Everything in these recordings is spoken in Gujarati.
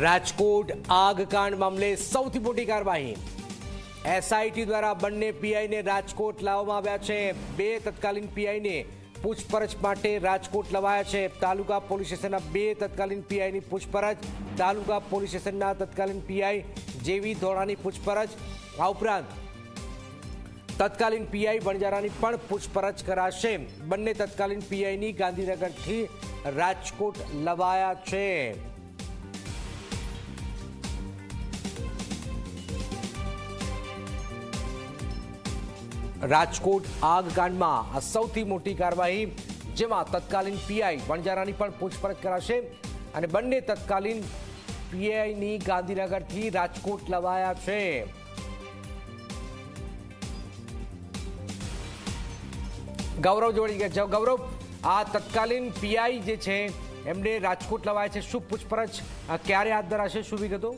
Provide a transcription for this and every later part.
રાજકોટ આગકાંડ મામલે સૌથી મોટી કાર્યવાહી. એસઆઈટી દ્વારા બંને પીઆઈને રાજકોટ લાવવામાં આવ્યા છે. બે તત્કાલીન પીઆઈને પૂછપરછ માટે રાજકોટ લવાયા છે. તાલુકા પોલીસ સ્ટેશનના બે તત્કાલીન પીઆઈની પૂછપરછ, તાલુકા પોલીસ સ્ટેશનના તત્કાલીન પીઆઈ જેવી ધોળાની પૂછપરછ. આ ઉપરાંત તત્કાલીન પીઆઈ વણજારાની પણ પૂછપરછ કરાશે. બંને તત્કાલીન પીઆઈની ગાંધીનગરથી રાજકોટ લવાયા છે. રાજકોટ આગકાંડમાં આ સૌથી મોટી કાર્યવાહી, જેમાં તત્કાલીન પીઆઈ વણજારાની પણ પૂછપરછ કરાશે અને બંને તત્કાલીન પીઆઈની ગાંધીનગરથી રાજકોટ લવાયા છે. ગૌરવ જોડી ગયા. ગૌરવ, આ તત્કાલીન પીઆઈ જે છે, એમને રાજકોટ લવાયા છે. શું પૂછપરછ ક્યારે હાથ ધરાશે? શું વિગતો?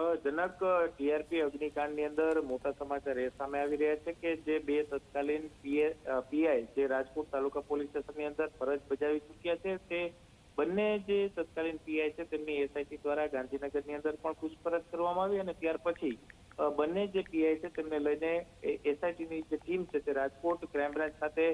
જનક, ટીઆરપી અગ્નિકાંડની અંદર મોટા સમાચાર એ સામે આવી રહ્યા છે કે જે બે તત્કાલીન પીઆઈ જે રાજકોટ તાલુકા પોલીસ સ્ટેશનની અંદર ફરજ બજાવી ચૂક્યા છે, તે બંને જે તત્કાલીન પીઆઈ છે તેમની એસઆઈટી દ્વારા ગાંધીનગરની અંદર પણ પૂછપરછ કરવામાં આવી અને ત્યાર પછી બંને જે પીઆઈ છે તેમને લઈને એસઆઈટીની જે ટીમ છે તે રાજકોટ ક્રાઇમ બ્રાન્ચ ખાતે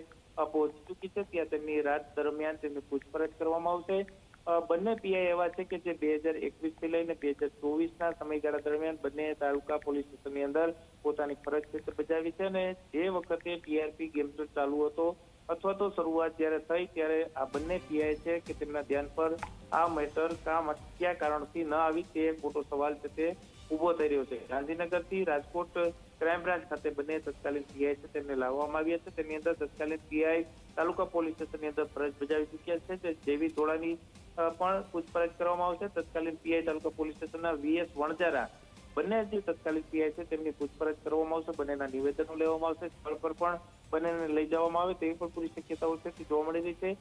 પહોંચી ચૂકી છે. ત્યાં તેમની રાત દરમિયાન તેમની પૂછપરછ કરવામાં આવશે. બંને પીઆઈ એવા છે કે જે બે હજાર એકવીસથી લઈને બે હજાર ચોવીસ ના સમયગાળા દરમિયાન બંને તાલુકા પોલીસ સ્ટેશનની અંદર પોતાની ફરજ ક્ષેત્ર બજાવી છે અને જે વખતે ટીઆરપી ગેમ શો ચાલુ હતો અથવા તો શરૂઆત જ્યારે થઈ ત્યારે આ બંને પીઆઈ છે કે તેમના ધ્યાન પર આ મેટર કામ કયા કારણથી ન આવી તે મોટો સવાલ છે તે ઊભો થઈ રહ્યો છે. ગાંધીનગરથી રાજકોટ ક્રાઇમ બ્રાન્ચ ખાતે બંને તત્કાલીન પીઆઈ છે તેમને લાવવામાં આવ્યા છે. તેની અંદર તત્કાલીન પીઆઈ તાલુકા પોલીસ સ્ટેશનની અંદર ફરજ બજાવી ચૂક્યા છે. જેવી ધોળાની અ, પણ પૂછપરછ કરવામાં આવશે. તત્કાલીન પીઆઈ તાલુકા પોલીસ સ્ટેશનના વીએસ વણજારા બંને જે તત્કાલીન પીઆઈ છે, તેમની પૂછપરછ કરવામાં આવશે. બંનેના નિવેદનો લેવામાં આવશે. સ્થળ પર પણ બંનેને લઈ જવામાં આવે. તેવી પણ પૂરી શક્યતાઓ છે, જોવા મળી રહી છે.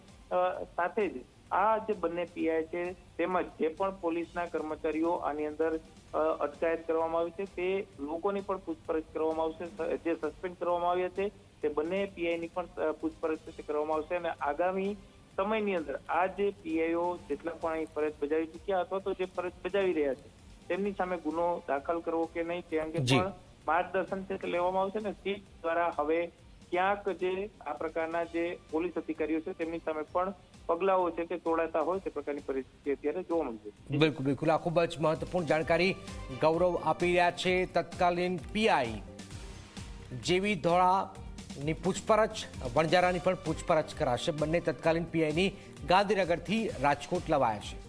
સાથે જ આ જે બંને પીઆઈ છે, તેમજ જે પણ પોલીસના કર્મચારીઓ આની અંદર અટકાયત કરવામાં આવી છે, તે લોકોની પણ પૂછપરછ કરવામાં આવશે. જે સસ્પેન્ડ કરવામાં આવ્યા છે તે બંને પીઆઈની પણ પૂછપરછ કરવામાં આવશે. અને આગામી સમયની અંદર આ જે પીઆઈઓ જેટલા પણ અહીં ફરજ બજાવી ચૂક્યા અથવા તો જે ફરજ બજાવી રહ્યા છે તેમની સામે ગુનો દાખલ કરવો કે નહીં તે અંગે પણ માર્ગદર્શન છે તે લેવામાં આવશે ને સીટ દ્વારા હવે ક્યાંક જે આ પ્રકારના જે પોલીસ અધિકારીઓ છે તેમની સામે પણ પગલાઓ છે તે તોડાતા હોય તે પ્રકારની પરિસ્થિતિ અત્યારે જોવા મળશે. બિલકુલ બિલકુલ. આ ખૂબ જ મહત્વપૂર્ણ જાણકારી ગૌરવ આપી રહ્યા છે તત્કાલીન પીઆઈ જેવી ધોળાની પૂછપરછ વણજારાની પણ પૂછપરછ કરાશે. બંને તત્કાલીન પીઆઈની ગાંધીનગરથી રાજકોટ લવાયા છે.